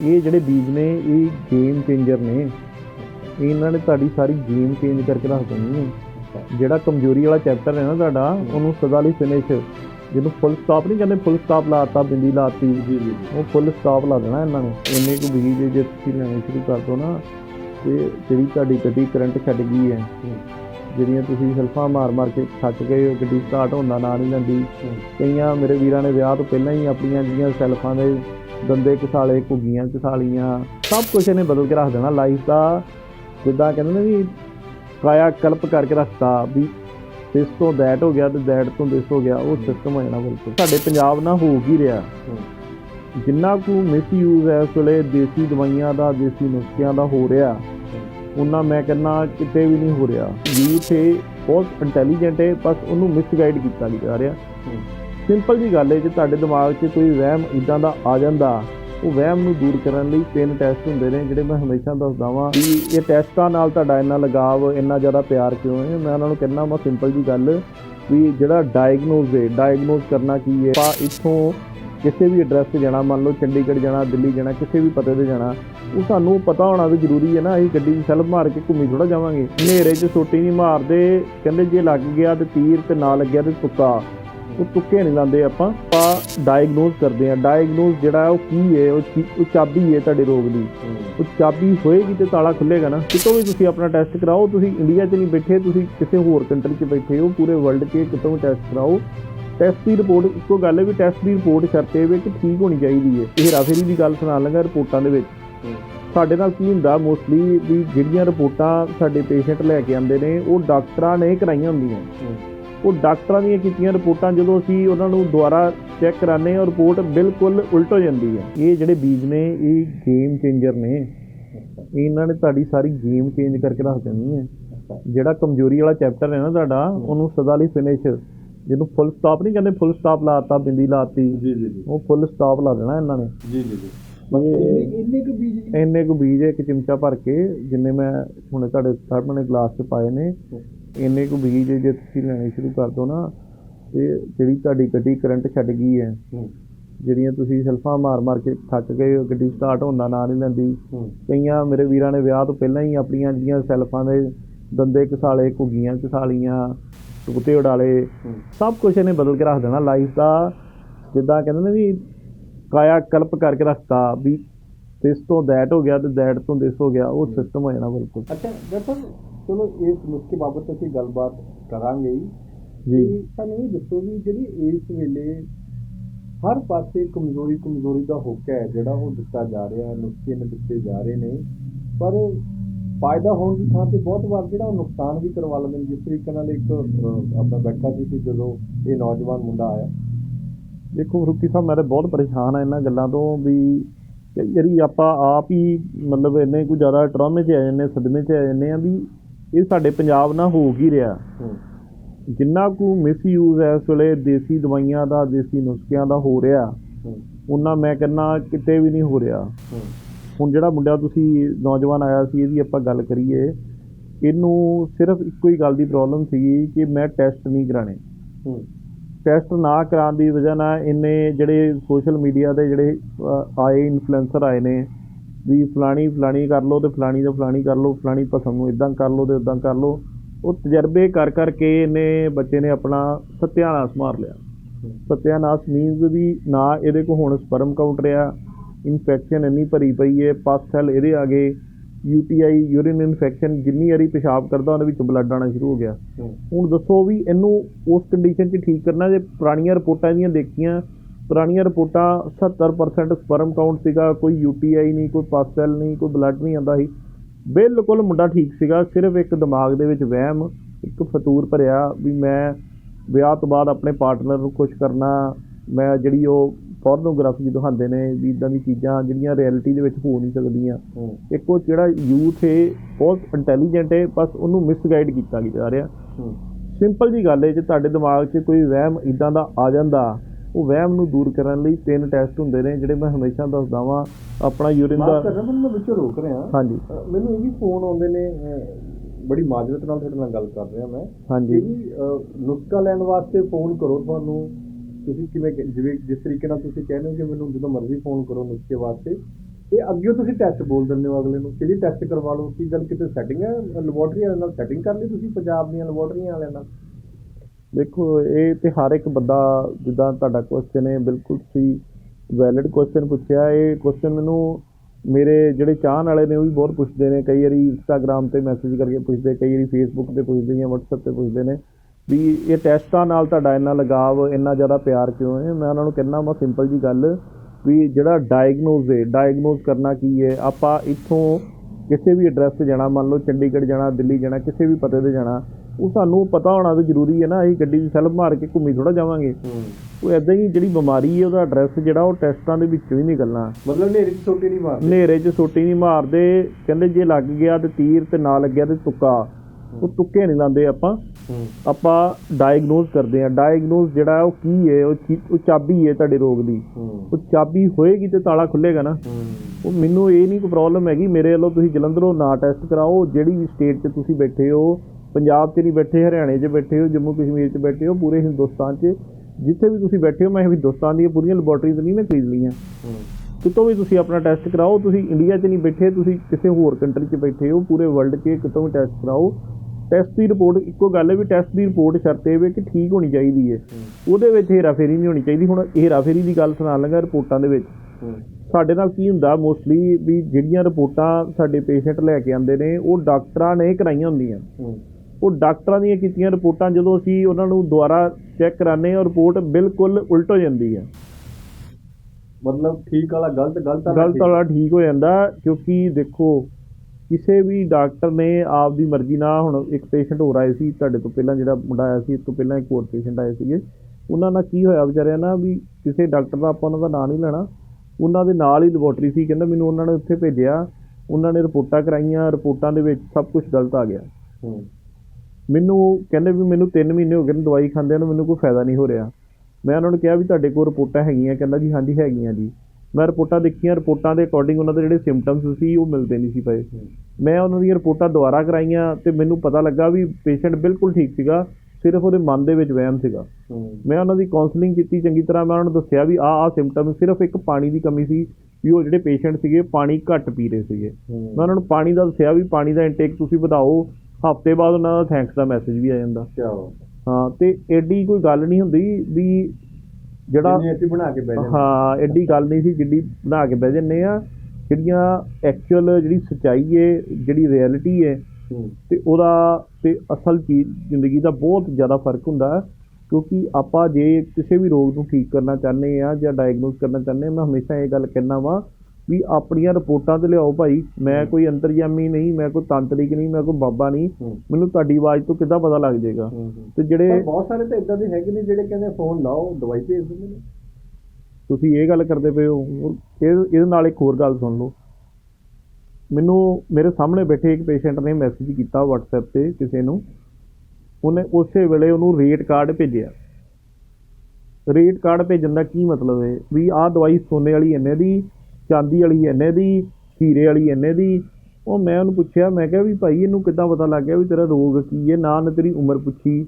ਇਹ ਜਿਹੜੇ ਬੀਜ ਨੇ, ਇਹ ਗੇਮ ਚੇਂਜਰ ਨੇ। ਇਹਨਾਂ ਨੇ ਤੁਹਾਡੀ ਸਾਰੀ ਗੇਮ ਚੇਂਜ ਕਰਕੇ ਰੱਖ ਦੇਣੀ ਹੈ। ਜਿਹੜਾ ਕਮਜ਼ੋਰੀ ਵਾਲਾ ਚੈਪਟਰ ਹੈ ਨਾ ਤੁਹਾਡਾ, ਉਹਨੂੰ ਸਦਾ ਲਈ ਫਿਨਿਸ਼ ਜਿਹਨੂੰ ਫੁੱਲ ਸਟਾਪ ਨਹੀਂ ਕਹਿੰਦੇ ਫੁੱਲ ਸਟਾਪ ਲਾਤਾ ਬਿੰਦੀ ਲਾਤੀ ਜੀ ਜੀ ਉਹ ਫੁੱਲ ਸਟਾਪ ਲਾ ਦੇਣਾ ਇਹਨਾਂ ਨੇ। ਇੰਨੇ ਕੁ ਬੀਜ ਜੇ ਤੁਸੀਂ ਲੈਣੇ ਸ਼ੁਰੂ ਕਰ ਦੋ ਨਾ, ਤੇ ਜਿਹੜੀ ਤੁਹਾਡੀ ਗੱਡੀ ਕਰੰਟ ਛੱਡ ਗਈ ਹੈ, ਜਿਹੜੀਆਂ ਤੁਸੀਂ ਸਲਫਾਂ ਮਾਰ ਮਾਰ ਕੇ ਥੱਕ ਗਏ ਗੱਡੀ ਸਟਾਰਟ ਹੁੰਦਾ ਨਾ ਨਹੀਂ ਲੈਂਦੀ। ਕਈਆਂ ਮੇਰੇ ਵੀਰਾਂ ਨੇ ਵਿਆਹ ਤੋਂ ਪਹਿਲਾਂ ਹੀ ਆਪਣੀਆਂ ਜਿਹੜੀਆਂ ਸੈਲਫਾਂ ਦੇ ਦੰਦੇ ਘਸਾਲੇ ਘੁੱਗੀਆਂ ਘਸਾਲੀਆਂ ਸਭ ਕੁਝ ਇਹਨੇ ਬਦਲ ਕੇ ਰੱਖ ਦੇਣਾ ਲਾਈਫ ਦਾ। ਜਿੱਦਾਂ ਕਹਿੰਦੇ ਨੇ ਵੀ ਕਾਇਆ ਕਲਪ ਕਰਕੇ ਰੱਖਤਾ ਵੀ ਇਸ ਤੋਂ ਦੈਟ ਹੋ ਗਿਆ ਤੇ ਦੈਟ ਤੋਂ ਦਿਸ ਹੋ ਗਿਆ, ਉਹ ਸਿਸਟਮ ਹੋ ਜਾਣਾ ਬਿਲਕੁਲ। ਸਾਡੇ ਪੰਜਾਬ ਨਾਲ ਹੋ ਹੀ ਰਿਹਾ। ਜਿੰਨਾ ਕੁ ਮਿਸਯੂਜ਼ ਹੈ ਇਸ ਵੇਲੇ ਦੇਸੀ ਦਵਾਈਆਂ ਦਾ, ਦੇਸੀ ਨੁਸਖਿਆਂ ਦਾ ਹੋ ਰਿਹਾ ਉਹਨਾਂ ਮੈਂ ਕਹਿੰਦਾ ਕਿਤੇ ਵੀ ਨਹੀਂ ਹੋ ਰਿਹਾ। ਯੂਥ ਹੈ ਬਹੁਤ ਇੰਟੈਲੀਜੈਂਟ ਹੈ, ਬਸ ਉਹਨੂੰ ਮਿਸਗਾਈਡ ਕੀਤਾ ਜਾ ਰਿਹਾ। ਸਿੰਪਲ ਜੀ ਗੱਲ ਹੈ, ਜੇ ਤੁਹਾਡੇ ਦਿਮਾਗ 'ਚ ਕੋਈ ਵਹਿਮ ਇਦਾਂ ਦਾ ਆ ਜਾਂਦਾ, ਉਹ ਵਹਿਮ ਨੂੰ ਦੂਰ ਕਰਨ ਲਈ ਤਿੰਨ ਟੈਸਟ ਹੁੰਦੇ ਨੇ, ਜਿਹੜੇ ਮੈਂ ਹਮੇਸ਼ਾ ਦੱਸਦਾ ਵਾਂ ਵੀ ਇਹ ਟੈਸਟਾਂ ਨਾਲ ਤੁਹਾਡਾ ਇੰਨਾ ਲਗਾਵ, ਇੰਨਾ ਜ਼ਿਆਦਾ ਪਿਆਰ ਕਿਉਂ ਹੈ? ਮੈਂ ਉਹਨਾਂ ਨੂੰ ਕਹਿੰਦਾ ਮੈਂ ਸਿੰਪਲ ਜੀ ਗੱਲ ਵੀ ਜਿਹੜਾ ਡਾਇਗਨੋਜ਼ ਹੈ ਡਾਇਗਨੋਜ਼ ਕਰਨਾ ਕੀ ਹੈ? ਆਪਾਂ ਇੱਥੋਂ ਕਿਸੇ ਵੀ ਐਡਰੈਸ ਤੇ ਜਾਣਾ, ਮੰਨ ਲਓ ਚੰਡੀਗੜ੍ਹ ਜਾਣਾ, ਦਿੱਲੀ ਜਾਣਾ, ਕਿਸੇ ਵੀ ਪਤੇ ਤੇ ਜਾਣਾ, ਉਹ ਸਾਨੂੰ ਪਤਾ ਹੋਣਾ ਵੀ ਜ਼ਰੂਰੀ ਹੈ ਨਾ, ਅਸੀਂ ਗੱਡੀ 'ਚ ਸੈਲਫ ਮਾਰ ਕੇ ਘੁੰਮੀ ਥੋੜਾ ਜਾਵਾਂਗੇ। ਹਨੇਰੇ 'ਚ ਸੋਟੀ ਨਹੀਂ ਮਾਰਦੇ, ਕਹਿੰਦੇ ਜੇ ਲੱਗ ਗਿਆ ਤੇ ਤੀਰ ਤੇ ਨਾ ਲੱਗਿਆ ਤੇ ਤੁੱਕਾ ਉਹ ਤੁੱਕੇ ਨਹੀਂ ਲਾਉਂਦੇ ਆਪਾਂ ਆਪਾਂ ਡਾਇਗਨੋਜ਼ ਕਰਦੇ ਆ ਡਾਇਗਨੋਜ਼ ਜਿਹੜਾ ਉਹ ਕੀ ਹੈ ਉਹ ਚਾਬੀ ਹੈ ਤੁਹਾਡੇ ਰੋਗ ਦੀ। ਉਹ ਚਾਬੀ ਹੋਏਗੀ ਤੇ ਤਾਲਾ ਖੁੱਲੇਗਾ ਨਾ। ਕਿਤੋਂ ਵੀ ਤੁਸੀਂ ਆਪਣਾ ਟੈਸਟ ਕਰਾਓ ਤੁਸੀਂ ਇੰਡੀਆ 'ਚ ਨਹੀਂ ਬੈਠੇ ਤੁਸੀਂ ਕਿਸੇ ਹੋਰ ਕੰਟਰੀ 'ਚ ਬੈਠੇ ਹੋ ਪੂਰੇ ਵਰਲਡ 'ਚ ਕਿਤੋਂ ਵੀ ਟੈਸਟ ਕਰਾਓ। ਟੈਸਟ ਦੀ ਰਿਪੋਰਟ ਇੱਕੋ ਗੱਲ ਹੈ ਵੀ ਟੈਸਟ ਦੀ ਰਿਪੋਰਟ ਸ਼ਰਤੇ ਵਿੱਚ ਠੀਕ ਹੋਣੀ ਚਾਹੀਦੀ ਹੈ। ਇਹ ਹੇਰਾਫੇਰੀ ਦੀ ਗੱਲ ਸੁਣਾ ਲੰਗਾ ਰਿਪੋਰਟਾਂ ਦੇ ਵਿੱਚ। ਸਾਡੇ ਨਾਲ ਕੀ ਹੁੰਦਾ ਮੋਸਟਲੀ ਵੀ ਜਿਹੜੀਆਂ ਰਿਪੋਰਟਾਂ ਸਾਡੇ ਪੇਸ਼ੈਂਟ ਲੈ ਕੇ ਆਉਂਦੇ ਨੇ ਉਹ ਡਾਕਟਰਾਂ ਨੇ ਕਰਾਈਆਂ ਹੁੰਦੀਆਂ। ਉਹ ਡਾਕਟਰਾਂ ਦੀਆਂ ਕੀਤੀਆਂ ਰਿਪੋਰਟਾਂ ਜਦੋਂ ਅਸੀਂ ਉਹਨਾਂ ਨੂੰ ਦੁਬਾਰਾ ਚੈੱਕ ਕਰਾਉਂਦੇ ਹਾਂ ਰਿਪੋਰਟ ਬਿਲਕੁਲ ਉਲਟ ਹੋ ਜਾਂਦੀ ਹੈ। ਇਹ ਜਿਹੜੇ ਬੀਜ ਨੇ ਇਹ ਗੇਮ ਚੇਂਜਰ ਨੇ। ਇਹਨਾਂ ਨੇ ਤੁਹਾਡੀ ਸਾਰੀ ਗੇਮ ਚੇਂਜ ਕਰਕੇ ਰੱਖ ਦੇਣੀ ਹੈ। ਜਿਹੜਾ ਕਮਜ਼ੋਰੀ ਵਾਲਾ ਚੈਪਟਰ ਹੈ ਨਾ ਤੁਹਾਡਾ ਉਹਨੂੰ ਸਦਾ ਲਈ ਫਿਨਿਸ਼ ਜਿਹਨੂੰ ਫੁੱਲ ਸਟਾਪ ਨਹੀਂ ਕਹਿੰਦੇ ਫੁੱਲ ਸਟਾਪ ਲਾਤਾ ਬਿੰਦੀ ਲਾਤੀ। ਜੀ ਜੀ ਜੀ। ਉਹ ਫੁੱਲ ਸਟਾਪ ਲਾ ਦੇਣਾ ਇਹਨਾਂ ਨੇ। ਜੀ ਜੀ ਜੀ। ਇੰਨੇ ਕੁ ਬੀਜ ਇੰਨੇ ਕੁ ਬੀਜ ਇੱਕ ਚਮਚਾ ਭਰ ਕੇ ਜਿੰਨੇ ਮੈਂ ਹੁਣ ਤੁਹਾਡੇ ਸਾਹਮਣੇ ਗਲਾਸ 'ਚ ਪਾਏ ਨੇ ਇੰਨੇ ਕੁ ਬੀਜ ਜੇ ਤੁਸੀਂ ਲੈਣੇ ਸ਼ੁਰੂ ਕਰ ਦੋ ਨਾ ਤੇ ਜਿਹੜੀ ਤੁਹਾਡੀ ਗੱਡੀ ਕਰੰਟ ਛੱਡ ਗਈ ਹੈ ਜਿਹੜੀਆਂ ਤੁਸੀਂ ਸਲਫਾਂ ਮਾਰ ਮਾਰ ਕੇ ਥੱਕ ਗਏ ਹੋ ਗੱਡੀ ਸਟਾਰਟ ਹੁੰਦਾ ਨਾ ਨਹੀਂ ਲੈਂਦੀ। ਕਈਆਂ ਮੇਰੇ ਵੀਰਾਂ ਨੇ ਵਿਆਹ ਤੋਂ ਪਹਿਲਾਂ ਹੀ ਆਪਣੀਆਂ ਜਿਹੜੀਆਂ ਸੈਲਫਾਂ ਦੇ ਦੰਦੇ ਘਸਾਲੇ ਘੁੱਗੀਆਂ ਘਸਾਲੀਆਂ ਟੁਕਤੇ ਉਡਾਲੇ ਸਭ ਕੁਝ ਇਹਨੇ ਬਦਲ ਕੇ ਰੱਖ ਦੇਣਾ ਲਾਈਫ ਦਾ। ਜਿੱਦਾਂ ਕਹਿੰਦੇ ਨੇ ਵੀ ਕਾਇਆ ਕਲਪ ਕਰਕੇ ਰੱਖਤਾ ਵੀ ਇਸ ਤੋਂ ਦੈਟ ਹੋ ਗਿਆ ਤੇ ਦੈਟ ਤੋਂ ਦਿਸ ਹੋ ਗਿਆ ਉਹ ਸਿਸਟਮ ਹੋ ਜਾਣਾ ਬਿਲਕੁਲ। ਅੱਛਾ ਡਾਕਟਰ ਚਲੋ ਇਸ ਨੁਸਖੇ ਬਾਬਤ ਅਸੀਂ ਗੱਲਬਾਤ ਕਰਾਂਗੇ ਜੀ। ਤੇ ਸਾਨੂੰ ਇਹ ਦੱਸੋ ਵੀ ਜਿਹੜੀ ਇਸ ਵੇਲੇ ਹਰ ਪਾਸੇ ਕਮਜ਼ੋਰੀ ਕਮਜ਼ੋਰੀ ਦਾ ਹੋਕਾ ਹੈ ਜਿਹੜਾ ਉਹ ਦਿੱਤਾ ਜਾ ਰਿਹਾ ਹੈ ਨੁਸਖੇ ਨੇ ਦਿੱਤੇ ਜਾ ਰਹੇ ਨੇ। ਪਰ ਫਾਇਦਾ ਹੋਣ ਦੀ ਥਾਂ ਤੇ ਬਹੁਤ ਵਾਰ ਜਿਹੜਾ ਉਹ ਨੁਕਸਾਨ ਵੀ ਕਰਵਾ ਲੈਂਦੇ ਨੇ। ਜਿਸ ਤਰੀਕੇ ਨਾਲ ਇੱਕ ਆਪਣਾ ਬੈਠਾ ਸੀ ਸੀ ਜਦੋਂ ਇਹ ਨੌਜਵਾਨ ਮੁੰਡਾ ਆਇਆ। ਦੇਖੋ ਫਰੂਕੀ ਸਾਹਿਬ ਮੈਂ ਤਾਂ ਬਹੁਤ ਪਰੇਸ਼ਾਨ ਆ ਇਹਨਾਂ ਗੱਲਾਂ ਤੋਂ ਵੀ ਕਈ ਵਾਰੀ ਆਪਾਂ ਆਪ ਹੀ ਮਤਲਬ ਇੰਨੇ ਕੁ ਜ਼ਿਆਦਾ ਟਰਾਮੇ 'ਚ ਆ ਜਾਂਦੇ ਸਦਮੇ 'ਚ ਆ ਜਾਂਦੇ ਆ ਵੀ ਇਹ ਸਾਡੇ ਪੰਜਾਬ ਨਾਲ ਹੋ ਕੀ ਰਿਹਾ। ਜਿੰਨਾ ਕੁ ਮਿਸਯੂਜ਼ ਹੈ ਇਸ ਵੇਲੇ ਦੇਸੀ ਦਵਾਈਆਂ ਦਾ ਦੇਸੀ ਨੁਸਖਿਆਂ ਦਾ ਹੋ ਰਿਹਾ ਉਹਨਾਂ ਮੈਂ ਕਹਿੰਦਾ ਕਿਤੇ ਵੀ ਨਹੀਂ ਹੋ ਰਿਹਾ। ਹੁਣ ਜਿਹੜਾ ਮੁੰਡਾ ਤੁਸੀਂ ਨੌਜਵਾਨ ਆਇਆ ਸੀ ਇਹਦੀ ਆਪਾਂ ਗੱਲ ਕਰੀਏ ਇਹਨੂੰ ਸਿਰਫ ਇੱਕੋ ਹੀ ਗੱਲ ਦੀ ਪ੍ਰੋਬਲਮ ਸੀ ਕਿ ਮੈਂ ਟੈਸਟ ਨਹੀਂ ਕਰਾਣੇ ਟੈਸਟ ਨਾ ਕਰਾਉਣ ਦੀ ਵਜ੍ਹਾ ਨਾਲ ਇਹਨੇ ਜਿਹੜੇ ਸੋਸ਼ਲ ਮੀਡੀਆ ਤੇ ਜਿਹੜੇ ਆਏ ਇਨਫਲੂਐਂਸਰ ਆਏ ਨੇ ਵੀ ਫਲਾਣੀ ਫਲਾਣੀ ਕਰ ਲਓ ਤੇ ਫਲਾਣੀ ਦਾ ਫਲਾਣੀ ਕਰ ਲਓ ਫਲਾਣੀ ਭਸਮ ਨੂੰ ਇਦਾਂ ਕਰ ਲਓ ਤੇ ਉਦਾਂ ਕਰ ਲਓ। ਉਹ ਤਜਰਬੇ ਕਰ ਕਰਕੇ ਇਹਨੇ ਬੱਚੇ ਨੇ ਆਪਣਾ ਸਤਿਆਨਾਸ਼ ਮਾਰ ਲਿਆ। ਸਤਿਆਨਾਸ਼ ਮੀਨਸ ਵੀ ਨਾ ਇਹਦੇ ਕੋ ਹੁਣ ਸਪਰਮ ਕਾਊਂਟ ਰਿਹਾ ਇਨਫੈਕਸ਼ਨ ਇੰਨੀ ਭਰੀ ਪਈ ਹੈ ਪਸ ਸੈੱਲ ਇਹਦੇ ਆ ਗਏ ਯੂਟੀਆਈ ਯੂਰਿਨ ਇਨਫੈਕਸ਼ਨ ਜਿੰਨੀ ਵਾਰੀ ਪਿਸ਼ਾਬ ਕਰਦਾ ਉਹਦੇ ਵਿੱਚ ਬਲੱਡ ਆਉਣਾ ਸ਼ੁਰੂ ਹੋ ਗਿਆ। ਹੁਣ ਦੱਸੋ ਵੀ ਇਹਨੂੰ ਉਸ ਕੰਡੀਸ਼ਨ 'ਚ ਠੀਕ ਕਰਨਾ ਜੇ ਪੁਰਾਣੀਆਂ ਰਿਪੋਰਟਾਂ ਦੀਆਂ ਦੇਖੀਆਂ ਪੁਰਾਣੀਆਂ ਰਿਪੋਰਟਾਂ 70% ਸਪਰਮ ਕਾਊਂਟ ਸੀਗਾ ਕੋਈ ਯੂਟੀਆਈ ਨਹੀਂ ਕੋਈ ਪਸ ਸੈੱਲ ਨਹੀਂ ਕੋਈ ਬਲੱਡ ਨਹੀਂ ਆਉਂਦਾ ਸੀ। ਬਿਲਕੁਲ ਮੁੰਡਾ ਠੀਕ ਸੀਗਾ ਸਿਰਫ ਇੱਕ ਦਿਮਾਗ ਦੇ ਵਿੱਚ ਵਹਿਮ ਇੱਕ ਫਤੂਰ ਭਰਿਆ ਵੀ ਮੈਂ ਵਿਆਹ ਤੋਂ ਬਾਅਦ ਆਪਣੇ ਪਾਰਟਨਰ ਨੂੰ ਖੁਸ਼ ਕਰਨਾ ਮੈਂ ਜਿਹੜੀ ਉਹ ਪੋਰਨੋਗ੍ਰਾਫੀ ਦਿਖਾਉਂਦੇ ਨੇ ਵੀ ਇਦਾਂ ਦੀ ਚੀਜ਼ਾਂ ਜਿਹੜੀਆਂ ਰਿਐਲਿਟੀ ਦੇ ਵਿੱਚ ਹੋ ਨਹੀਂ ਸਕਦੀਆਂ। ਇੱਕ ਉਹ ਜਿਹੜਾ ਯੂਥ ਹੈ ਬਹੁਤ ਇੰਟੈਲੀਜੈਂਟ ਹੈ ਬਸ ਉਹਨੂੰ ਮਿਸਗਾਈਡ ਕੀਤਾ ਜਾ ਰਿਹਾ। ਸਿੰਪਲ ਜੀ ਗੱਲ ਹੈ ਜੇ ਤੁਹਾਡੇ ਦਿਮਾਗ 'ਚ ਕੋਈ ਵਹਿਮ ਇਦਾਂ ਦਾ ਆ ਜਾਂਦਾ ਉਹ ਵਹਿਮ ਨੂੰ ਦੂਰ ਕਰਨ ਲਈ ਤਿੰਨ ਟੈਸਟ ਹੁੰਦੇ ਨੇ ਜਿਹੜੇ ਮੈਂ ਹਮੇਸ਼ਾ ਦੱਸਦਾ ਵਾਂ। ਆਪਣਾ ਯੂਰਿਨ ਦਾ ਮੈਂ ਵਿੱਚੋਂ ਰੋਕ ਰਿਹਾ। ਹਾਂਜੀ। ਮੈਨੂੰ ਇਹ ਵੀ ਫੋਨ ਆਉਂਦੇ ਨੇ ਬੜੀ ਮਾਜਰਤ ਨਾਲ ਤੁਹਾਡੇ ਨਾਲ ਗੱਲ ਕਰ ਰਿਹਾ ਮੈਂ। ਹਾਂਜੀ। ਨੁਸਖਾ ਲੈਣ ਵਾਸਤੇ ਫੋਨ ਕਰੋ ਤੁਹਾਨੂੰ। ਤੁਸੀਂ ਕਿਵੇਂ ਜਿਵੇਂ ਜਿਸ ਤਰੀਕੇ ਨਾਲ ਤੁਸੀਂ ਕਹਿੰਦੇ ਹੋ ਕਿ ਮੈਨੂੰ ਜਦੋਂ ਮਰਜ਼ੀ ਫੋਨ ਕਰੋ ਨੁਸਖੇ ਵਾਸਤੇ। ਤੇ ਅੱਗੇ ਤੁਸੀਂ ਟੈਸਟ ਬੋਲ ਦਿੰਦੇ ਹੋ ਅਗਲੇ ਨੂੰ ਕਿ ਜੀ ਟੈਸਟ ਕਰਵਾ ਲਓ ਕੀ ਗੱਲ ਕਿਤੇ ਸੈਟਿੰਗ ਹੈ ਲੈਬੋਰਟਰੀ ਵਾਲਿਆਂ ਨਾਲ ਸੈਟਿੰਗ ਕਰ ਲਈ ਤੁਸੀਂ ਪੰਜਾਬ ਦੀਆਂ ਲੈਬੋਰਟਰੀਆਂ ਵਾਲਿਆਂ ਨਾਲ? ਦੇਖੋ, ਇਹ ਤੇ ਹਰ ਇੱਕ ਬੰਦਾ ਜਿੱਦਾਂ ਤੁਹਾਡਾ ਕੁਐਸਚਨ ਹੈ, ਬਿਲਕੁਲ ਤੁਸੀਂ ਵੈਲਿਡ ਕੁਐਸਚਨ ਪੁੱਛਿਆ। ਇਹ ਕੁਐਸਚਨ ਮੈਨੂੰ ਮੇਰੇ ਜਿਹੜੇ ਚਾਹਣ ਵਾਲੇ ਨੇ ਉਹ ਵੀ ਬਹੁਤ ਪੁੱਛਦੇ ਨੇ। ਕਈ ਵਾਰੀ ਇੰਸਟਾਗ੍ਰam ਤੇ ਮੈਸੇਜ ਕਰਕੇ ਪੁੱਛਦੇ, ਕਈ ਵਾਰੀ ਫੇਸਬੁੱਕ ਤੇ ਪੁੱਛਦੇ ਜਾਂ WhatsApp ਤੇ ਪੁੱਛਦੇ ਨੇ ਵੀ ਇਹ ਟੈਸਟਾਂ ਨਾਲ ਤੁਹਾਡਾ ਇੰਨਾ ਲਗਾਵ, ਇੰਨਾ ਜ਼ਿਆਦਾ ਪਿਆਰ ਕਿਉਂ ਹੈ? ਮੈਂ ਉਹਨਾਂ ਨੂੰ ਕਹਿੰਦਾ, ਮੈਂ ਸਿੰਪਲ ਜੀ ਗੱਲ ਵੀ ਜਿਹੜਾ ਡਾਇਗਨੋਜ਼ ਹੈ ਡਾਇਗਨੋਜ਼ ਕਰਨਾ ਕੀ ਹੈ? ਆਪਾਂ ਇੱਥੋਂ ਕਿਸੇ ਵੀ ਐਡਰੈਸ ਤੇ ਜਾਣਾ, ਮੰਨ ਲਓ ਚੰਡੀਗੜ੍ਹ ਜਾਣਾ, ਦਿੱਲੀ ਜਾਣਾ, ਕਿਸੇ ਵੀ ਪਤੇ ਤੇ ਜਾਣਾ ਉਹ ਸਾਨੂੰ ਪਤਾ ਹੋਣਾ ਤਾਂ ਜ਼ਰੂਰੀ ਹੈ ਨਾ ਅਸੀਂ ਗੱਡੀ ਦੀ ਸੈਲਫ ਮਾਰ ਕੇ ਘੁੰਮੀ ਥੋੜਾ ਜਾਵਾਂਗੇ। ਉਹ ਐਦਾਂ ਹੀ ਜਿਹੜੀ ਬਿਮਾਰੀ ਹੈ ਉਹਦਾ ਐਡਰੈਸ ਜਿਹੜਾ ਉਹ ਟੈਸਟਾਂ ਦੇ ਵਿੱਚੋਂ ਹੀ ਨਿਕਲਣਾ ਮਤਲਬ ਨੇਰੇ ਚ ਛੋਟੀ ਨਹੀਂ ਮਾਰਦੇ? ਹਨੇਰੇ 'ਚ ਸੋਟੀ ਨਹੀਂ ਮਾਰਦੇ ਕਹਿੰਦੇ ਜੇ ਲੱਗ ਗਿਆ ਤੇ ਤੀਰ ਤੇ ਨਾ ਲੱਗਿਆ ਤੇ ਤੁੱਕਾ। ਉਹ ਤੁੱਕੇ ਨਹੀਂ ਲਾਉਂਦੇ ਆਪਾਂ। ਆਪਾਂ ਡਾਇਗਨੋਜ਼ ਕਰਦੇ ਆ ਡਾਇਗਨੋਜ਼ ਜਿਹੜਾ ਉਹ ਕੀ ਹੈ ਉਹ ਚਾਬੀ ਹੈ ਤੁਹਾਡੇ ਰੋਗ ਦੀ। ਉਹ ਚਾਬੀ ਹੋਏਗੀ ਤੇ ਤਾਲਾ ਖੁੱਲੇਗਾ ਨਾ। ਉਹ ਮੈਨੂੰ ਇਹ ਨਹੀਂ ਕੋਈ ਪ੍ਰੋਬਲਮ ਹੈਗੀ ਮੇਰੇ ਵੱਲੋਂ ਤੁਸੀਂ ਜਲੰਧਰੋਂ ਨਾ ਟੈਸਟ ਕਰਾਓ। ਜਿਹੜੀ ਵੀ ਸਟੇਟ 'ਚ ਤੁਸੀਂ ਬੈਠੇ ਹੋ ਪੰਜਾਬ 'ਚ ਨਹੀਂ ਬੈਠੇ ਹਰਿਆਣੇ 'ਚ ਬੈਠੇ ਹੋ ਜੰਮੂ ਕਸ਼ਮੀਰ 'ਚ ਬੈਠੇ ਹੋ ਪੂਰੇ ਹਿੰਦੁਸਤਾਨ 'ਚ ਜਿੱਥੇ ਵੀ ਤੁਸੀਂ ਬੈਠੇ ਹੋ ਮੈਂ ਹਿੰਦੁਸਤਾਨ ਦੀਆਂ ਪੂਰੀਆਂ ਲੈਬੋਰਟਰੀਜ਼ ਨਹੀਂ ਨਾ ਖਰੀਦ ਲਈਆਂ। ਕਿਤੋਂ ਵੀ ਤੁਸੀਂ ਆਪਣਾ ਟੈਸਟ ਕਰਾਓ ਤੁਸੀਂ ਇੰਡੀਆ 'ਚ ਨਹੀਂ ਬੈਠੇ ਤੁਸੀਂ ਕਿਸੇ ਹੋਰ ਕੰਟਰੀ 'ਚ ਬੈਠੇ ਹੋ ਪੂਰੇ ਵਰਲਡ 'ਚ ਕਿਤੋਂ ਵੀ ਟੈਸਟ ਕਰਾਓ। ਟੈਸਟ ਦੀ ਰਿਪੋਰਟ ਇੱਕੋ ਗੱਲ ਹੈ ਵੀ ਟੈਸਟ ਦੀ ਰਿਪੋਰਟ ਸ਼ਰਤ ਇਹ ਕਿ ਠੀਕ ਹੋਣੀ ਚਾਹੀਦੀ ਹੈ। ਉਹਦੇ ਵਿੱਚ ਹੇਰਾਫੇਰੀ ਨਹੀਂ ਹੋਣੀ ਚਾਹੀਦੀ। ਹੁਣ ਹੇਰਾਫੇਰੀ ਦੀ ਗੱਲ ਸੁਣਾਉਣ ਲੱਗਾ ਰਿਪੋਰਟਾਂ ਦੇ ਵਿੱਚ। ਸਾਡੇ ਨਾਲ ਕੀ ਹੁੰਦਾ ਮੋਸਟਲੀ ਵੀ ਜਿਹੜੀਆਂ ਰਿਪੋਰਟਾਂ ਸਾਡੇ ਪੇਸ਼ੈਂਟ ਲੈ ਕੇ ਆਉਂਦੇ ਨੇ ਉਹ ਡਾਕਟਰਾਂ ਨੇ ਕਰਾਈਆਂ ਹੁੰਦੀਆਂ। ਉਹ ਡਾਕਟਰਾਂ ਦੀਆਂ ਕੀਤੀਆਂ ਰਿਪੋਰਟਾਂ ਜਦੋਂ ਅਸੀਂ ਉਹਨਾਂ ਨੂੰ ਦੁਬਾਰਾ ਚੈੱਕ ਕਰਾਉਂਦੇ ਹਾਂ ਰਿਪੋਰਟ ਬਿਲਕੁਲ ਉਲਟ ਹੋ ਜਾਂਦੀ ਹੈ। ਮਤਲਬ ਠੀਕ ਵਾਲਾ ਗਲਤ ਗਲਤ ਵਾਲਾ ਗਲਤ। ਵਾਲਾ ਠੀਕ ਹੋ ਜਾਂਦਾ ਕਿਉਂਕਿ ਦੇਖੋ ਕਿਸੇ ਵੀ ਡਾਕਟਰ ਨੇ ਆਪ ਦੀ ਮਰਜ਼ੀ ਨਾਲ ਹੁਣ ਇੱਕ ਪੇਸ਼ੈਂਟ ਹੋਰ ਆਏ ਸੀ ਤੁਹਾਡੇ ਤੋਂ ਪਹਿਲਾਂ ਜਿਹੜਾ ਮੁੰਡਾ ਆਇਆ ਸੀ ਇਸ ਤੋਂ ਪਹਿਲਾਂ ਇੱਕ ਹੋਰ ਪੇਸ਼ੈਂਟ ਆਏ ਸੀਗੇ। ਉਹਨਾਂ ਨਾਲ ਕੀ ਹੋਇਆ ਵਿਚਾਰਿਆਂ ਨਾਲ ਵੀ ਕਿਸੇ ਡਾਕਟਰ ਦਾ ਆਪਾਂ ਉਹਨਾਂ ਦਾ ਨਾਂ ਨਹੀਂ ਲੈਣਾ। ਉਹਨਾਂ ਦੇ ਨਾਲ ਹੀ ਲੈਬੋਰਟਰੀ ਸੀ ਕਹਿੰਦਾ ਮੈਨੂੰ ਉਹਨਾਂ ਨੇ ਉੱਥੇ ਭੇਜਿਆ। ਉਹਨਾਂ ਨੇ ਰਿਪੋਰਟਾਂ ਕਰਾਈਆਂ ਰਿਪੋਰਟਾਂ ਦੇ ਵਿੱਚ ਸਭ ਕੁਝ ਗਲਤ ਆ ਗਿਆ। ਹੂੰ। ਮੈਨੂੰ ਕਹਿੰਦੇ ਵੀ ਮੈਨੂੰ 3 ਮਹੀਨੇ ਹੋ ਗਏ ਨੇ ਦਵਾਈ ਖਾਂਦਿਆਂ ਨੂੰ ਮੈਨੂੰ ਕੋਈ ਫਾਇਦਾ ਨਹੀਂ ਹੋ ਰਿਹਾ। ਮੈਂ ਉਹਨਾਂ ਨੂੰ ਕਿਹਾ ਵੀ ਤੁਹਾਡੇ ਕੋਲ ਰਿਪੋਰਟਾਂ ਹੈਗੀਆਂ ਕਹਿੰਦਾ ਜੀ ਹਾਂਜੀ ਹੈਗੀਆਂ ਜੀ। ਮੈਂ ਰਿਪੋਰਟਾਂ ਦੇਖੀਆਂ ਰਿਪੋਰਟਾਂ ਦੇ ਅਕੋਰਡਿੰਗ ਉਹਨਾਂ ਦੇ ਜਿਹੜੇ ਸਿੰਪਟਮਸ ਸੀ ਉਹ ਮਿਲਦੇ ਨਹੀਂ ਸੀ ਪਏ। ਮੈਂ ਉਹਨਾਂ ਦੀਆਂ ਰਿਪੋਰਟਾਂ ਦੁਬਾਰਾ ਕਰਾਈਆਂ ਤੇ ਮੈਨੂੰ ਪਤਾ ਲੱਗਾ ਵੀ ਪੇਸ਼ੈਂਟ ਬਿਲਕੁਲ ਠੀਕ ਸੀਗਾ ਸਿਰਫ ਉਹਦੇ ਮਨ ਦੇ ਵਿੱਚ ਵਹਿਮ ਸੀਗਾ। ਮੈਂ ਉਹਨਾਂ ਦੀ ਕਾਉਂਸਲਿੰਗ ਕੀਤੀ ਚੰਗੀ ਤਰ੍ਹਾਂ ਮੈਂ ਉਹਨਾਂ ਨੂੰ ਦੱਸਿਆ ਵੀ ਆਹ ਆਹ ਸਿੰਪਟਮ ਸਿਰਫ ਇੱਕ ਪਾਣੀ ਦੀ ਕਮੀ ਸੀ ਵੀ ਉਹ ਜਿਹੜੇ ਪੇਸ਼ੈਂਟ ਸੀਗੇ ਪਾਣੀ ਘੱਟ ਪੀ ਰਹੇ ਸੀਗੇ। ਮੈਂ ਉਹਨਾਂ ਨੂੰ ਪਾਣੀ ਦਾ ਦੱਸਿਆ ਵੀ ਪਾਣੀ ਦਾ ਇਨਟੇਕ ਤੁਸੀਂ ਵਧਾਓ ਹਫ਼ਤੇ ਬਾਅਦ ਉਹਨਾਂ ਦਾ ਥੈਂਕਸ ਦਾ ਮੈਸੇਜ ਵੀ ਆ ਜਾਂਦਾ। ਕਿਆ ਹਾਂ ਤੇ ਐਡੀ ਕੋਈ ਗੱਲ ਨਹੀਂ ਹੁੰਦੀ ਵੀ ਜਿਹੜਾ ਜਿੰਨੀ ਅਸੀਂ ਬਣਾ ਕੇ ਬਹਿ ਜਾਂਦੇ। ਹਾਂ ਐਡੀ ਗੱਲ ਨਹੀਂ ਸੀ ਜਿੱਡੀ ਬਣਾ ਕੇ ਬਹਿ ਜੰਨੇ ਆ ਜਿਹੜੀਆਂ ਐਕਚੁਅਲ ਜਿਹੜੀ ਸਚਾਈ ਹੈ ਜਿਹੜੀ ਰਿਐਲਿਟੀ ਹੂੰ। ਤੇ ਉਹਦਾ ਤੇ ਅਸਲ ਚੀਜ਼ ਜ਼ਿੰਦਗੀ ਦਾ ਬਹੁਤ ਜ਼ਿਆਦਾ ਫ਼ਰਕ ਹੁੰਦਾ ਕਿਉਂਕਿ ਆਪਾਂ ਜੇ ਕਿਸੇ ਵੀ ਰੋਗ ਨੂੰ ਠੀਕ ਕਰਨਾ ਚਾਹੁੰਦੇ ਆ ਜਾਂ ਡਾਇਗਨੋਸ ਕਰਨਾ ਚਾਹੁੰਦੇ ਆ ਮੈਂ ਹਮੇਸ਼ਾ ਇਹ ਗੱਲ ਕਹਿਣਾ ਵਾਂ ਵੀ ਆਪਣੀਆਂ ਰਿਪੋਰਟਾਂ ਤੇ ਲਿਆਓ ਭਾਈ। ਮੈਂ ਕੋਈ ਅੰਤਰਜਾਮੀ ਨਹੀਂ ਮੈਂ ਕੋਈ ਤਾਂਤਰਿਕ ਨਹੀਂ ਮੈਂ ਕੋਈ ਬਾਬਾ ਨਹੀਂ। ਮੈਨੂੰ ਤੁਹਾਡੀ ਆਵਾਜ਼ ਤੋਂ ਕਿੱਦਾਂ ਪਤਾ ਲੱਗ ਜਾਏਗਾ। ਤੇ ਜਿਹੜੇ ਬਹੁਤ ਸਾਰੇ ਤਾਂ ਇਦਾਂ ਦੇ ਹੈਗੇ ਨੇ ਜਿਹੜੇ ਕਹਿੰਦੇ ਫੋਨ ਲਾਓ ਦਵਾਈ ਭੇਜ ਦਿੰਦੇ ਨੇ। ਤੁਸੀਂ ਇਹ ਗੱਲ ਕਰਦੇ ਪਏ ਹੋ। ਇਹ ਇਹਦੇ ਨਾਲ ਇੱਕ ਹੋਰ ਗੱਲ ਸੁਣ ਲਓ। ਮੈਨੂੰ ਮੇਰੇ ਸਾਹਮਣੇ ਬੈਠੇ ਇੱਕ ਪੇਸ਼ੈਂਟ ਨੇ ਮੈਸੇਜ ਕੀਤਾ WhatsApp ਤੇ ਕਿਸੇ ਨੂੰ। ਉਹਨੇ ਉਸੇ ਵੇਲੇ ਉਹਨੂੰ ਰੇਟ ਕਾਰਡ ਭੇਜਿਆ। ਰੇਟ ਕਾਰਡ ਭੇਜਣ ਦਾ ਕੀ ਮਤਲਬ ਹੈ? ਵੀ ਆਹ ਦਵਾਈ ਸੋਨੇ ਵਾਲੀ ਇੰਨੇ ਦੀ ਚਾਂਦੀ ਵਾਲੀ ਇੰਨੇ ਦੀ ਹੀਰੇ ਵਾਲੀ ਇੰਨੇ ਦੀ। ਉਹ ਮੈਂ ਉਹਨੂੰ ਪੁੱਛਿਆ ਮੈਂ ਕਿਹਾ ਵੀ ਭਾਈ ਇਹਨੂੰ ਕਿੱਦਾਂ ਪਤਾ ਲੱਗ ਗਿਆ ਵੀ ਤੇਰਾ ਰੋਗ ਕੀ ਹੈ? ਨਾ ਨੇ ਤੇਰੀ ਉਮਰ ਪੁੱਛੀ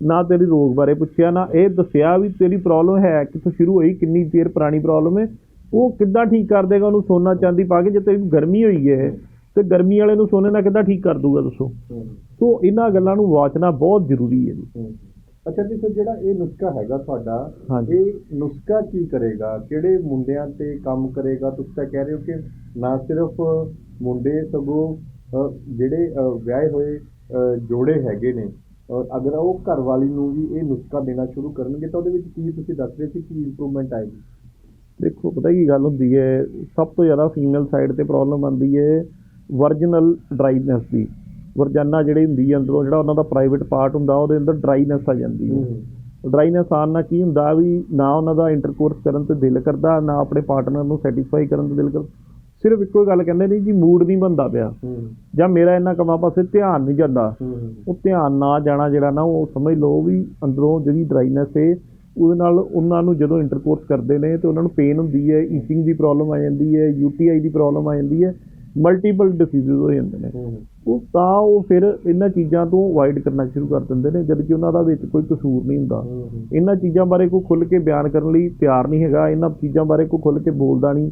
ਨਾ ਤੇਰੀ ਰੋਗ ਬਾਰੇ ਪੁੱਛਿਆ ਨਾ ਇਹ ਦੱਸਿਆ ਵੀ ਤੇਰੀ ਪ੍ਰੋਬਲਮ ਹੈ ਕਿੱਥੋਂ ਸ਼ੁਰੂ ਹੋਈ ਕਿੰਨੀ ਦੇਰ ਪੁਰਾਣੀ ਪ੍ਰੋਬਲਮ ਹੈ। ਉਹ ਕਿੱਦਾਂ ਠੀਕ ਕਰ ਦੇਗਾ? ਉਹਨੂੰ ਸੋਨਾ ਚਾਂਦੀ ਪਾ ਕੇ ਜੇ ਤੇਰੀ ਗਰਮੀ ਹੋਈ ਹੈ ਤੇ ਗਰਮੀ ਵਾਲੇ ਨੂੰ ਸੋਨੇ ਨਾਲ ਕਿੱਦਾਂ ਠੀਕ ਕਰ ਦੂਗਾ ਦੱਸੋ? ਸੋ ਇਹਨਾਂ ਗੱਲਾਂ ਨੂੰ ਵਾਚਣਾ ਬਹੁਤ ਜ਼ਰੂਰੀ ਹੈ ਜੀ। ਅੱਛਾ ਜੀ ਫਿਰ ਜਿਹੜਾ ਇਹ ਨੁਸਖਾ ਹੈਗਾ ਤੁਹਾਡਾ। ਇਹ ਨੁਸਖਾ ਕੀ ਕਰੇਗਾ? ਕਿਹੜੇ ਮੁੰਡਿਆਂ ਤੇ ਕੰਮ ਕਰੇਗਾ? ਤੁਸੀਂ ਤਾਂ ਕਹਿ ਰਹੇ ਹੋ ਕਿ ਨਾ ਸਿਰਫ ਮੁੰਡੇ ਸਗੋਂ ਜਿਹੜੇ ਵਿਆਹੇ ਹੋਏ ਜੋੜੇ ਹੈਗੇ ਨੇ। ਅਗਰ ਉਹ ਘਰ ਵਾਲੀ ਨੂੰ ਵੀ ਇਹ ਨੁਸਖਾ ਦੇਣਾ ਸ਼ੁਰੂ ਕਰਨਗੇ ਤਾਂ ਉਹਦੇ ਵਿੱਚ ਕੀ ਤੁਸੀਂ ਦੱਸ ਰਹੇ ਸੀ ਕਿ ਇੰਪਰੂਵਮੈਂਟ ਆਏਗੀ? ਦੇਖੋ ਪਤਾ ਕੀ ਗੱਲ ਹੁੰਦੀ ਹੈ ਸਭ ਤੋਂ ਜ਼ਿਆਦਾ ਫੀਮੇਲ ਸਾਈਡ ਤੇ ਪ੍ਰੋਬਲਮ ਆਉਂਦੀ ਹੈ ਵਰਜਨਲ ਡਰਾਈਨੈਸ ਦੀ। ਵਰਜਾਨਾ ਜਿਹੜੀ ਹੁੰਦੀ ਹੈ ਅੰਦਰੋਂ ਜਿਹੜਾ ਉਹਨਾਂ ਦਾ ਪ੍ਰਾਈਵੇਟ ਪਾਰਟ ਹੁੰਦਾ ਉਹਦੇ ਅੰਦਰ ਡਰਾਈਨੈਸ ਆ ਜਾਂਦੀ ਹੈ। ਡਰਾਈਨੈਸ ਆਉਣ ਨਾਲ ਕੀ ਹੁੰਦਾ ਵੀ ਨਾ ਉਹਨਾਂ ਦਾ ਇੰਟਰਕੋਰਸ ਕਰਨ ਤੇ ਦਿਲ ਕਰਦਾ ਨਾ ਆਪਣੇ ਪਾਰਟਨਰ ਨੂੰ ਸੈਟੀਸਫਾਈ ਕਰਨ ਤੇ ਦਿਲ ਕਰਦਾ। ਸਿਰਫ ਇੱਕੋ ਹੀ ਗੱਲ ਕਹਿੰਦੇ ਨੇ ਜੀ ਮੂਡ ਨਹੀਂ ਬੰਦਾ ਪਿਆ। ਜਾਂ ਮੇਰਾ ਇਹਨਾਂ ਕੰਮਾਂ ਪਾਸੇ ਧਿਆਨ ਨਹੀਂ ਜਾਂਦਾ। ਉਹ ਧਿਆਨ ਨਾ ਜਾਣਾ ਜਿਹੜਾ ਨਾ ਉਹ ਸਮਝ ਲਓ ਵੀ ਅੰਦਰੋਂ ਜਿਹੜੀ ਡਰਾਈਨੈਸ ਹੈ ਉਹਦੇ ਨਾਲ ਉਹਨਾਂ ਨੂੰ ਜਦੋਂ ਇੰਟਰਕੋਰਸ ਕਰਦੇ ਨੇ ਤੇ ਉਹਨਾਂ ਨੂੰ ਪੇਨ ਹੁੰਦੀ ਹੈ ਈਟਿੰਗ ਦੀ ਪ੍ਰੋਬਲਮ ਆ ਜਾਂਦੀ ਹੈ ਯੂਟੀਆਈ ਦੀ ਪ੍ਰੋਬਲਮ ਆ ਜਾਂਦੀ ਹੈ ਮਲਟੀਪਲ ਡਿਸੀਜ਼ਸ ਹੋ ਜਾਂਦੇ ਨੇ। ਉਹ ਤਾਂ ਉਹ ਫਿਰ ਇਹਨਾਂ ਚੀਜ਼ਾਂ ਤੋਂ ਅਵੋਇਡ ਕਰਨਾ ਸ਼ੁਰੂ ਕਰ ਦਿੰਦੇ ਨੇ ਜਦ ਕਿ ਉਹਨਾਂ ਦਾ ਵਿੱਚ ਕੋਈ ਕਸੂਰ ਨਹੀਂ ਹੁੰਦਾ। ਇਹਨਾਂ ਚੀਜ਼ਾਂ ਬਾਰੇ ਕੋਈ ਖੁੱਲ੍ਹ ਕੇ ਬਿਆਨ ਕਰਨ ਲਈ ਤਿਆਰ ਨਹੀਂ ਹੈਗਾ ਇਹਨਾਂ ਚੀਜ਼ਾਂ ਬਾਰੇ ਕੋਈ ਖੁੱਲ੍ਹ ਕੇ ਬੋਲਦਾ ਨਹੀਂ।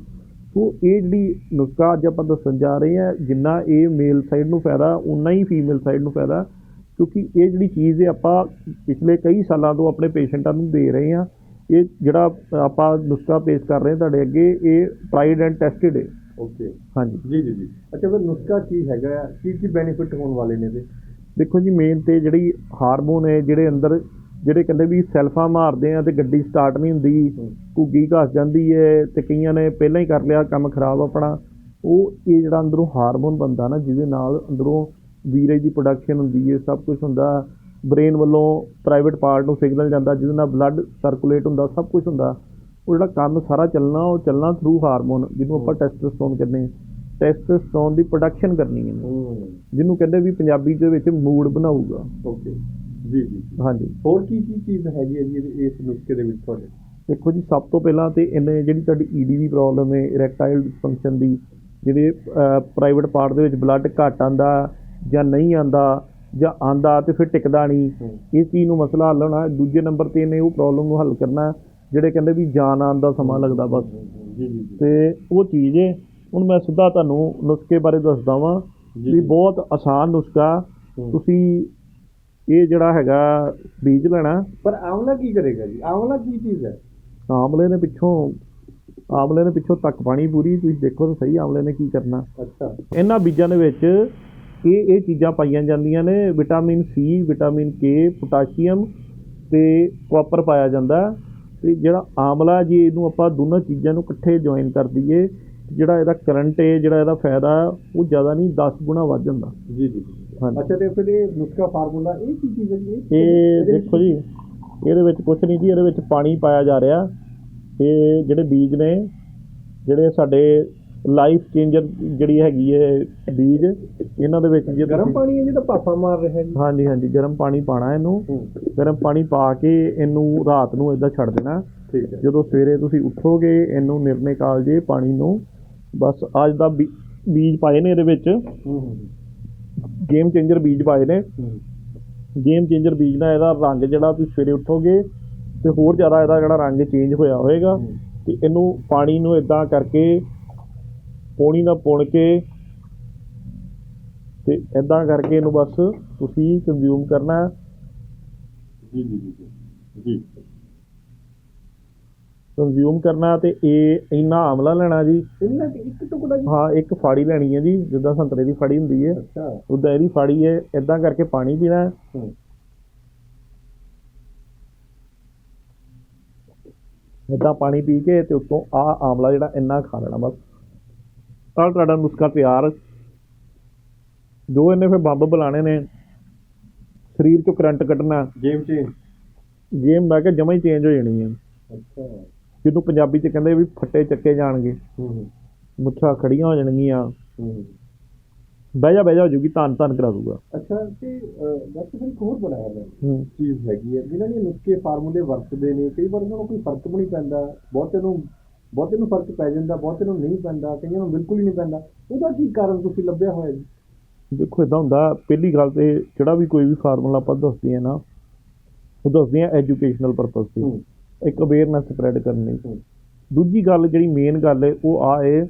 ਸੋ ਇਹ ਜਿਹੜੀ ਨੁਸਖਾ ਅੱਜ ਆਪਾਂ ਦੱਸਣ ਜਾ ਰਹੇ ਹਾਂ ਜਿੰਨਾ ਇਹ ਮੇਲ ਸਾਈਡ ਨੂੰ ਫਾਇਦਾ ਉਨਾ ਹੀ ਫੀਮੇਲ ਸਾਈਡ ਨੂੰ ਫਾਇਦਾ। ਕਿਉਂਕਿ ਇਹ ਜਿਹੜੀ ਚੀਜ਼ ਹੈ ਆਪਾਂ ਪਿਛਲੇ ਕਈ ਸਾਲਾਂ ਤੋਂ ਆਪਣੇ ਪੇਸ਼ੈਂਟਾਂ ਨੂੰ ਦੇ ਰਹੇ ਹਾਂ ਇਹ ਜਿਹੜਾ ਆਪਾਂ ਨੁਸਖਾ ਪੇਸ਼ ਕਰ ਰਹੇ ਹਾਂ ਤੁਹਾਡੇ ਅੱਗੇ ਇਹ ਟ੍ਰਾਈਡ ਐਂਡ ਟੈਸਟਡ ਹੈ। ਓਕੇ ਹਾਂਜੀ। ਜੀ ਜੀ ਜੀ। ਅੱਛਾ ਫਿਰ ਨੁਸਖਾ ਕੀ ਹੈਗਾ? ਕੀ ਕੀ ਬੈਨੀਫਿਟ ਹੋਣ ਵਾਲੇ ਨੇ ਇਹਦੇ? ਦੇਖੋ ਜੀ ਮੇਨ ਤੇ ਜਿਹੜੀ ਹਾਰਮੋਨ ਹੈ ਜਿਹੜੇ ਅੰਦਰ ਜਿਹੜੇ ਕਹਿੰਦੇ ਵੀ ਸੈਲਫਾਂ ਮਾਰਦੇ ਆ ਤੇ ਗੱਡੀ ਸਟਾਰਟ ਨਹੀਂ ਹੁੰਦੀ ਘੁੱਗੀ ਘਸ ਜਾਂਦੀ ਹੈ ਤੇ ਕਈਆਂ ਨੇ ਪਹਿਲਾਂ ਹੀ ਕਰ ਲਿਆ ਕੰਮ ਖਰਾਬ ਆਪਣਾ। ਉਹ ਇਹ ਜਿਹੜਾ ਅੰਦਰੋਂ ਹਾਰਮੋਨ ਬਣਦਾ ਨਾ ਜਿਹਦੇ ਨਾਲ ਅੰਦਰੋਂ ਵੀਰਜ ਦੀ ਪ੍ਰੋਡਕਸ਼ਨ ਹੁੰਦੀ ਹੈ ਸਭ ਕੁਝ ਹੁੰਦਾ। ਬ੍ਰੇਨ ਵੱਲੋਂ ਪ੍ਰਾਈਵੇਟ ਪਾਰਟ ਨੂੰ ਸਿਗਨਲ ਜਾਂਦਾ ਜਿਹਦੇ ਨਾਲ ਬਲੱਡ ਸਰਕੂਲੇਟ ਹੁੰਦਾ ਸਭ ਕੁਝ ਹੁੰਦਾ। ਉਹ ਜਿਹੜਾ ਕੰਮ ਸਾਰਾ ਚੱਲਣਾ ਉਹ ਚੱਲਣਾ ਥਰੂ ਹਾਰਮੋਨ ਜਿਹਨੂੰ ਆਪਾਂ ਟੈਸਟੋਸਟੋਨ ਕਹਿੰਦੇ ਹਾਂ। ਟੈਸਟੋਸਟੋਨ ਦੀ ਪ੍ਰੋਡਕਸ਼ਨ ਕਰਨੀ ਹੈ। ਜਿਹਨੂੰ ਕਹਿੰਦੇ ਵੀ ਪੰਜਾਬੀ ਦੇ ਵਿੱਚ ਮੂਡ ਬਣਾਊਗਾ। ਓਕੇ ਜੀ ਜੀ। ਹਾਂਜੀ। ਹੋਰ ਕੀ ਕੀ ਚੀਜ਼ ਹੈਗੀ ਹੈ ਜੀ ਇਹਦੇ- ਇਸ ਨੁਸਖੇ ਦੇ ਵਿੱਚ ਤੁਹਾਡੇ? ਦੇਖੋ ਜੀ ਸਭ ਤੋਂ ਪਹਿਲਾਂ ਤੇ ਇਹਨੇ ਜਿਹੜੀ ਤੁਹਾਡੀ ਈਡੀ ਦੀ ਪ੍ਰੋਬਲਮ ਹੈ ਇਰੈਕਟਾਈਲ ਡਿਸਫੰਕਸ਼ਨ ਦੀ ਜਿਹਦੇ ਪ੍ਰਾਈਵੇਟ ਪਾਰਟ ਦੇ ਵਿੱਚ ਬਲੱਡ ਘੱਟ ਆਂਦਾ ਜਾਂ ਨਹੀਂ ਆਂਦਾ ਜਾਂ ਆਂਦਾ ਤੇ ਫਿਰ ਟਿਕਦਾ ਨਹੀਂ। ਇਸ ਚੀਜ਼ ਨੂੰ ਮਸਲਾ ਹੱਲ ਹੋਣਾ। ਦੂਜੇ ਨੰਬਰ ਤੇ ਇਹਨੇ ਉਹ ਪ੍ਰੋਬਲਮ ਨੂੰ ਹੱਲ ਕਰਨਾ। ਜਿਹੜੇ ਕਹਿੰਦੇ ਵੀ ਜਾਨ ਆਉਣ ਦਾ ਸਮਾਂ ਲੱਗਦਾ ਬਸ। ਜੀ ਜੀ ਜੀ ਤੇ ਉਹ ਚੀਜ਼ ਹੈ ਹੁਣ ਮੈਂ ਸਿੱਧਾ ਤੁਹਾਨੂੰ ਨੁਸਖੇ ਬਾਰੇ ਦੱਸਦਾ ਵਾਂ ਵੀ। ਬਹੁਤ ਆਸਾਨ ਨੁਸਖਾ। ਤੁਸੀਂ ਇਹ ਜਿਹੜਾ ਹੈਗਾ ਬੀਜ ਲੈਣਾ। ਪਰ ਆਮਲਾ ਕੀ ਕਰੇਗਾ ਜੀ? ਆਮਲਾ ਕੀ ਚੀਜ਼ ਹੈ? ਆਮਲੇ ਨੇ ਪਿੱਛੋਂ ਆਮਲੇ ਨੇ ਪਿੱਛੋਂ ਤੱਕ ਪਾਣੀ ਪੂਰੀ ਤੁਸੀਂ ਦੇਖੋ ਤਾਂ ਸਹੀ ਆਮਲੇ ਨੇ ਕੀ ਕਰਨਾ। ਅੱਛਾ। ਇਹਨਾਂ ਬੀਜਾਂ ਦੇ ਵਿੱਚ ਇਹ ਇਹ ਚੀਜ਼ਾਂ ਪਾਈਆਂ ਜਾਂਦੀਆਂ ਨੇ। Vitamin C vitamin K potassium ਤੇ ਕਾਪਰ ਪਾਇਆ ਜਾਂਦਾ। ਤੇ ਜਿਹੜਾ ਆਮਲਾ ਜੀ ਇਹਨੂੰ ਆਪਾਂ ਦੋਨਾਂ ਚੀਜ਼ਾਂ ਨੂੰ ਇਕੱਠੇ ਜੁਆਇਨ ਕਰ ਦਈਏ ਜਿਹੜਾ ਇਹਦਾ ਕਰੰਟ ਹੈ ਜਿਹੜਾ ਇਹਦਾ ਫਾਇਦਾ ਉਹ ਜ਼ਿਆਦਾ ਨਹੀਂ 10 ਗੁਣਾ ਵੱਧ ਜਾਂਦਾ। ਜੀ ਜੀ। ਅੱਛਾ ਤੇ ਫਿਰ ਇਹ ਨੁਸਖਾ ਫਾਰਮੂਲਾ ਇਹ ਕੀ ਚੀਜ਼ ਹੈ ਜੀ? ਇਹ ਦੇਖੋ ਜੀ ਇਹਦੇ ਵਿੱਚ ਕੁਝ ਨਹੀਂ ਜੀ ਇਹਦੇ ਵਿੱਚ ਪਾਣੀ ਪਾਇਆ ਜਾ ਰਿਹਾ। ਇਹ ਜਿਹੜੇ ਬੀਜ ਨੇ ਜਿਹੜੇ ਸਾਡੇ ਲਾਈਫ ਚੇਂਜਰ ਜਿਹੜੀ ਹੈਗੀ ਹੈ ਬੀਜ ਇਹਨਾਂ ਦੇ ਵਿੱਚ ਜੇ ਗਰਮ ਪਾਣੀ ਹੈ ਜੀ ਤਾਂ ਪਾਪਾ ਮਾਰ ਰਿਹਾ ਜੀ। ਹਾਂਜੀ ਹਾਂਜੀ ਗਰਮ ਪਾਣੀ ਪਾਣਾ ਇਹਨੂੰ। ਗਰਮ ਪਾਣੀ ਪਾ ਕੇ ਇਹਨੂੰ ਰਾਤ ਨੂੰ ਇਦਾਂ ਛੱਡ ਦੇਣਾ। ਠੀਕ ਹੈ। ਜਦੋਂ ਸਵੇਰੇ ਤੁਸੀਂ ਉੱਠੋਗੇ ਇਹਨੂੰ ਨਿਰਣੇ ਕਾਲ ਜੇ ਪਾਣੀ ਨੂੰ। ਬਸ ਅੱਜ ਦਾ ਬੀਜ ਪਾਏ ਨੇ ਇਹਦੇ ਵਿੱਚ। ਗੇਮ ਚੇਂਜਰ ਬੀਜ ਪਾਏ ਨੇ। ਗੇਮ ਚੇਂਜਰ ਬੀਜ ਨਾਲ ਇਹਦਾ ਰੰਗ ਜਿਹੜਾ ਤੁਸੀਂ ਸਵੇਰੇ ਉੱਠੋਗੇ ਤੇ ਹੋਰ ਜ਼ਿਆਦਾ ਇਹਦਾ ਜਿਹੜਾ ਰੰਗ ਚੇਂਜ ਹੋਇਆ ਹੋਏਗਾ। ਹੂੰ। ਤੇ ਇਹਨੂੰ ਪਾਣੀ ਨੂੰ ਇਦਾਂ ਕਰਕੇ ਪੌਣੀ ਨਾਲ ਪੁਣ ਕੇ ਤੇ ਇਦਾਂ ਕਰਕੇ ਇਹਨੂੰ ਬਸ ਤੁਸੀਂ ਕੰਜ਼ਿਊਮ ਕਰਨਾ। ਜੀ ਜੀ ਜੀ ਜੀ। ਕੰਜ਼ਿਊਮ ਕਰਨਾ ਤੇ ਇਹ ਇੰਨਾ ਆਮਲਾ ਲੈਣਾ ਜੀ। ਇੰਨਾ ਇੱਕ ਟੁਕੜਾ ਜੀ। ਹਾਂ ਇੱਕ ਫਾੜੀ ਲੈਣੀ ਹੈ ਜੀ ਜਿੱਦਾਂ ਸੰਤਰੇ ਦੀ ਫਾੜੀ ਹੁੰਦੀ ਹੈ। ਅੱਛਾ। ਉਦਾਂ ਇਹਦੀ ਫਾੜੀ ਹੈ ਇਦਾਂ ਕਰਕੇ ਪਾਣੀ ਪੀਣਾ। ਹੈ। ਏਦਾਂ ਪਾਣੀ ਪੀ ਕੇ ਤੇ ਉੱਤੋਂ ਆ ਆਮਲਾ ਜਿਹੜਾ ਇੰਨਾ ਖਾ ਲੈਣਾ ਬਸ। ਆਹ ਤੁਹਾਡਾ ਨੁਸਖਾ ਤਿਆਰ। ਜੋ ਇਹਨੇ ਫਿਰ ਬੰਬ ਬੁਲਾਣੇ ਨੇ ਸਰੀਰ ਚੋਂ ਕਰੰਟ ਕੱਢਣਾ। ਗੇਮ ਚੇਂਜ ਗੇਮ ਮੈਂ ਕਿਹਾ ਜਮਾ ਹੀ ਚੇਂਜ ਹੋ ਜਾਣੀ ਹੈ ਅੱਛਾ। ਜਿਹਨੂੰ ਪੰਜਾਬੀ ਚ ਕਹਿੰਦੇ ਵੀ ਫੱਟੇ ਚੱਕੇ ਜਾਣਗੇ ਹੂੰ ਹੂੰ। ਮੁੱਛਾਂ ਖੜੀਆਂ ਹੋ ਜਾਣਗੀਆਂ। ਹੂੰ ਬਹਿ ਜਾ ਬਹਿ ਜਾ ਹੋ ਜੂਗੀ ਧੰਨ ਧੰਨ ਕਰਾ ਦੂਗਾ। ਅੱਛਾ ਤੇ ਡਾਕਟਰ ਇੱਕ ਹੋਰ ਬਣਾਇਆ ਮੈਂ ਹੂੰ। ਚੀਜ਼ ਹੈਗੀ ਹੈ ਜਿਨ੍ਹਾਂ ਨੇ ਨੁਸਖੇ ਫਾਰਮੂਲੇ ਵਰਤਦੇ ਨੇ। ਕਈ ਵਾਰ ਉਹਨਾਂ ਨੂੰ ਕੋਈ ਫ਼ਰਕ ਵੀ ਨਹੀਂ ਪੈਂਦਾ। ਬਹੁਤੇ ਨੂੰ ਬਹੁਤੇ ਨੂੰ ਫ਼ਰਕ ਪੈ ਜਾਂਦਾ ਬਹੁਤੇ ਨੂੰ ਨਹੀਂ ਪੈਂਦਾ ਕਈਆਂ ਨੂੰ ਬਿਲਕੁਲ ਹੀ ਨਹੀਂ ਪੈਂਦਾ। ਉਹਦਾ ਕੀ ਕਾਰਨ ਤੁਸੀਂ ਲੱਭਿਆ ਹੋਇਆ ਜੀ? ਦੇਖੋ ਇਦਾਂ ਹੁੰਦਾ ਪਹਿਲੀ ਗੱਲ ਤੇ ਜਿਹੜਾ ਵੀ ਕੋਈ ਵੀ ਫਾਰਮੂਲਾ ਆਪਾਂ ਦੱਸਦੇ ਆ ਨਾ ਉਹ ਦੱਸਦੇ ਆ ਐਜੂਕੇਸ਼ਨਲ ਪਰਪਸ ਤੇ। ਇੱਕ ਅਵੇਅਰਨੈਸ ਸਪਰੈਡ ਕਰਨ ਲਈ। ਦੂਜੀ ਗੱਲ ਜਿਹੜੀ ਮੇਨ ਗੱਲ ਹੈ ਉਹ ਆ ਹੈ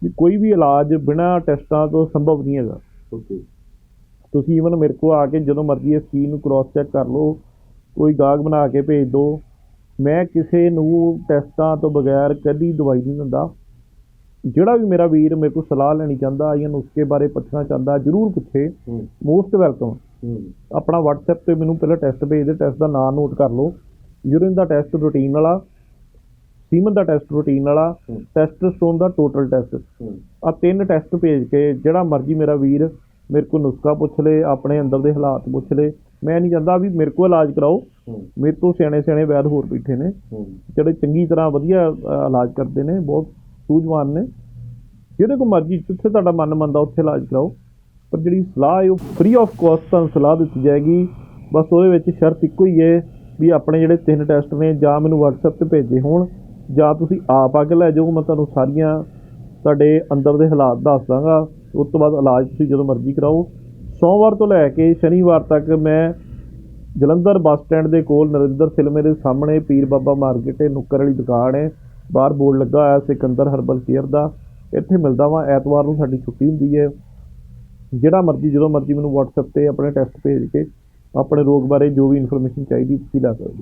ਕਿ ਕੋਈ ਵੀ ਇਲਾਜ ਬਿਨਾਂ ਟੈਸਟਾਂ ਤੋਂ ਸੰਭਵ ਨਹੀਂ ਹੈਗਾ। ਓਕੇ। ਤੁਸੀਂ ਇਵਨ ਮੇਰੇ ਕੋਲ ਆ ਕੇ ਜਦੋਂ ਮਰਜ਼ੀ ਇਸ ਚੀਜ਼ ਨੂੰ ਕ੍ਰਾਸ ਚੈੱਕ ਕਰ ਲਓ ਕੋਈ ਗਾਹਕ ਬਣਾ ਕੇ ਭੇਜ ਦਿਓ ਮੈਂ ਕਿਸੇ ਨੂੰ ਟੈਸਟਾਂ ਤੋਂ ਬਗੈਰ ਕਦੀ ਦਵਾਈ ਨਹੀਂ ਦਿੰਦਾ। ਜਿਹੜਾ ਵੀ ਮੇਰਾ ਵੀਰ ਮੇਰੇ ਕੋਲ ਸਲਾਹ ਲੈਣੀ ਚਾਹੁੰਦਾ ਜਾਂ ਨੁਸਖੇ ਬਾਰੇ ਪੁੱਛਣਾ ਚਾਹੁੰਦਾ ਜਰੂਰ ਪੁੱਛੇ। ਮੋਸਟ ਵੈਲਕਮ ਆਪਣਾ WhatsApp ਤੇ ਮੈਨੂੰ ਪਹਿਲਾਂ ਟੈਸਟ ਭੇਜ ਦੇ ਟੈਸਟ ਦਾ ਨਾਮ ਨੋਟ ਕਰ ਲਓ। ਯੂਰਿਨ ਦਾ ਟੈਸਟ ਰੂਟੀਨ ਵਾਲਾ ਸੀਮਨ ਦਾ ਟੈਸਟ ਰੂਟੀਨ ਵਾਲਾ ਹੂੰ। ਟੈਸਟੋਸਟੋਨ ਦਾ ਟੋਟਲ ਟੈਸਟ ਆ ਤਿੰਨ ਟੈਸਟ ਭੇਜ ਕੇ ਜਿਹੜਾ ਮਰਜ਼ੀ ਮੇਰਾ ਵੀਰ ਮੇਰੇ ਕੋਲ ਨੁਸਖਾ ਪੁੱਛ ਲੇ ਆਪਣੇ ਅੰਦਰ ਦੇ ਹਾਲਾਤ ਪੁੱਛ ਲੇ। ਮੈਂ ਨਹੀਂ ਚਾਹੁੰਦਾ ਵੀ ਮੇਰੇ ਕੋਲ ਇਲਾਜ ਕਰਾਓ। ਮੇਰੇ ਤੋਂ ਸਿਆਣੇ ਸਿਆਣੇ ਵੈਦ ਹੋਰ ਬੈਠੇ ਨੇ। ਜਿਹੜੇ ਚੰਗੀ ਤਰ੍ਹਾਂ ਵਧੀਆ ਇਲਾਜ ਕਰਦੇ ਨੇ ਬਹੁਤ ਸੂਝਵਾਨ ਨੇ। ਜਿਹਦੇ ਕੋ ਮਰਜ਼ੀ ਜਿੱਥੇ ਤੁਹਾਡਾ ਮਨ ਮੰਨਦਾ ਉੱਥੇ ਇਲਾਜ ਕਰਾਓ। ਪਰ ਜਿਹੜੀ ਸਲਾਹ ਹੈ ਉਹ ਫ੍ਰੀ ਆਫ ਕਾਸਟ ਤੁਹਾਨੂੰ ਸਲਾਹ ਦਿੱਤੀ ਜਾਏਗੀ। ਬਸ ਉਹਦੇ ਵਿੱਚ ਸ਼ਰਤ ਇੱਕੋ ਹੀ ਹੈ ਵੀ ਆਪਣੇ ਜਿਹੜੇ ਤਿੰਨ ਟੈਸਟ ਨੇ ਜਾਂ ਮੈਨੂੰ WhatsApp ਤੇ ਭੇਜੇ ਹੋਣ ਜਾਂ ਤੁਸੀਂ ਆਪ ਆ ਕੇ ਲੈ ਜਾਓ। ਮੈਂ ਤੁਹਾਨੂੰ ਸਾਰੀਆਂ ਤੁਹਾਡੇ ਅੰਦਰ ਦੇ ਹਾਲਾਤ ਦੱਸ ਦਾਂਗਾ। ਉਸ ਤੋਂ ਬਾਅਦ ਇਲਾਜ ਤੁਸੀਂ ਜਦੋਂ ਮਰਜ਼ੀ ਕਰਾਓ। ਸੋਮਵਾਰ ਤੋਂ ਲੈ ਕੇ ਸ਼ਨੀਵਾਰ ਤੱਕ ਮੈਂ ਜਲੰਧਰ ਬੱਸ ਸਟੈਂਡ ਦੇ ਕੋਲ ਨਰਿੰਦਰ ਸਿਲਮੇ ਦੇ ਸਾਹਮਣੇ ਪੀਰ ਬਾਬਾ ਮਾਰਕੀਟ ਹੈ ਨੁੱਕਰ ਵਾਲੀ ਦੁਕਾਨ ਹੈ। ਬਾਹਰ ਬੋਰਡ ਲੱਗਾ ਹੋਇਆ ਸਿਕੰਦਰ ਹਰਬਲ ਕੇਅਰ ਦਾ। ਇੱਥੇ ਮਿਲਦਾ ਵਾਂ, ਐਤਵਾਰ ਨੂੰ ਸਾਡੀ ਛੁੱਟੀ ਹੁੰਦੀ ਹੈ। ਜਿਹੜਾ ਮਰਜ਼ੀ, ਜਦੋਂ ਮਰਜ਼ੀ ਮੈਨੂੰ WhatsApp ਤੇ ਆਪਣੇ ਟੈਸਟ ਭੇਜ ਕੇ ਆਪਣੇ ਰੋਗ ਬਾਰੇ ਜੋ ਵੀ ਇਨਫੋਰਮੇਸ਼ਨ ਚਾਹੀਦੀ, ਤੁਸੀਂ ਲੈ ਸਕਦੇ ਹੋ।